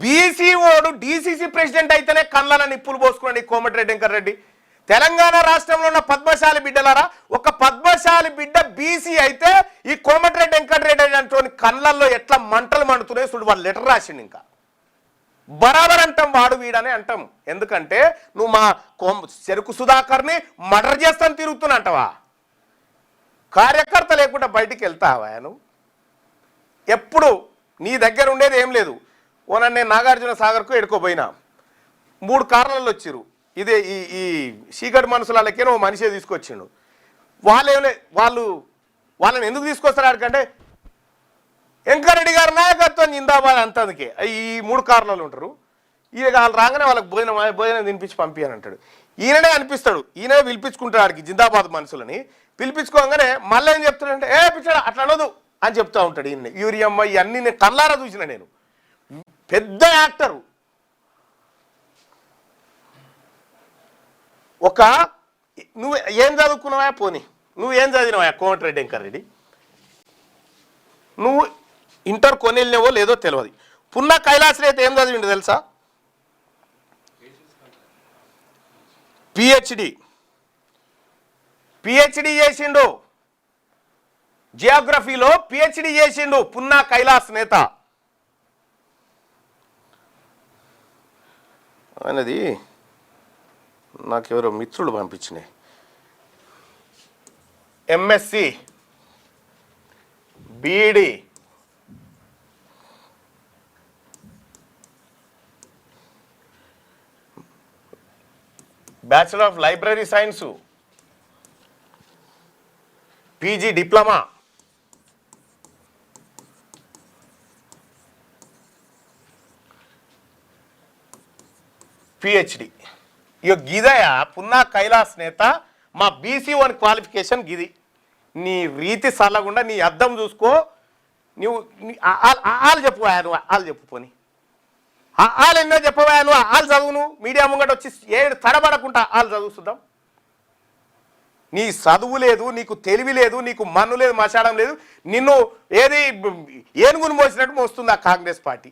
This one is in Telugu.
బీసీ ఓడు డీసీసీ ప్రెసిడెంట్ అయితేనే కళ్ళన నిప్పులు పోసుకున్నాడు ఈ కోమటిరెడ్డి వెంకర్రెడ్డి తెలంగాణ రాష్ట్రంలో ఉన్న పద్మశాలి బిడ్డలారా? ఒక పద్మశాలి బిడ్డ బీసీ అయితే ఈ కోమటిరెడ్డి వెంకటరెడ్డి అంటోని కళ్ళల్లో ఎట్లా మంటలు మండుతున్నాయి చూడు వాళ్ళు లెటర్ రాసిండు ఇంకా. బరాబర్ అంటాం వాడు వీడని అంటాం. ఎందుకంటే నువ్వు మా కోమ చెరుకు సుధాకర్ని మర్డర్ చేస్తాను తిరుగుతున్నా అంటావా? కార్యకర్త లేకుండా బయటికి వెళ్తావా నువ్వు? ఎప్పుడు నీ దగ్గర ఉండేది ఏం లేదు. ఓ నన్ను నేను నాగార్జున సాగర్కు ఎడుకోపోయినా మూడు కారణాలు వచ్చారు ఇదే ఈ ఈ చీకటి మనుషులకే ఓ మనిషే తీసుకొచ్చిండు. వాళ్ళు వాళ్ళు వాళ్ళని ఎందుకు తీసుకొస్తారు ఆడికంటే వెంకరెడ్డి గారి నాయకత్వం జిందాబాద్ అంతందుకే. ఈ మూడు కారణాలు ఉంటారు. ఈయన వాళ్ళు రాగానే వాళ్ళకి భోజనం భోజనం తినిపించి పంపి అంటాడు ఈయననే అనిపిస్తాడు. ఈయనే పిలిపించుకుంటాడు ఆడికి జిందాబాద్ మనుషులని. పిలిపించుకోగానే మళ్ళీ ఏం చెప్తాడంటే ఏ పిచ్చాడు అట్లా అనదు అని చెప్తా ఉంటాడు ఈయన యూరియమ్మ ఇవన్నీ నేను కళ్ళారా చూసిన నేను. పెద్ద యాక్టరు. ఒక నువ్వు ఏం చదువుకున్నావా? పోనీ. నువ్వు ఏం చదివినావా? కోమటిరెడ్డి వెంకరెడ్డి నువ్వు ఇంటర్ కొని లేదో తెలియదు పున్న కైలాసరి అయితే ఏం చదివిండు తెలుసా? పిహెచ్డి పిహెచ్డి చేసిండు. జియోగ్రఫీలో పిహెచ్డి చేసిండు పున్నా కైలాస్ నేత. ఆయనది నాకెవరో మిత్రులు పంపించినాయి. M Sc B Ed bachelor of library science P G diploma Ph D ఇక గిదయ పున్నా కైలాస్ నేత మా బీసీ వన్ క్వాలిఫికేషన్ గిది. నీ రీతి సల్లగుండా నీ అద్దం చూసుకో. నువ్వు వాళ్ళు ఆలు నువ్వు ఆలు చెప్పు వాళ్ళు ఆలు ఎన్నో చెప్పబోయా నువ్వు ఆలు చదువు నువ్వు. మీడియా ముంగట వచ్చి ఏడు తడబడకుండా ఆలు చదువు నీ చదువు లేదు నీకు తెలివి లేదు నీకు మన్ను లేదు మసాడం లేదు. నిన్ను ఏది ఏనుగును మోసినట్టు మోస్తుంది ఆ కాంగ్రెస్ పార్టీ.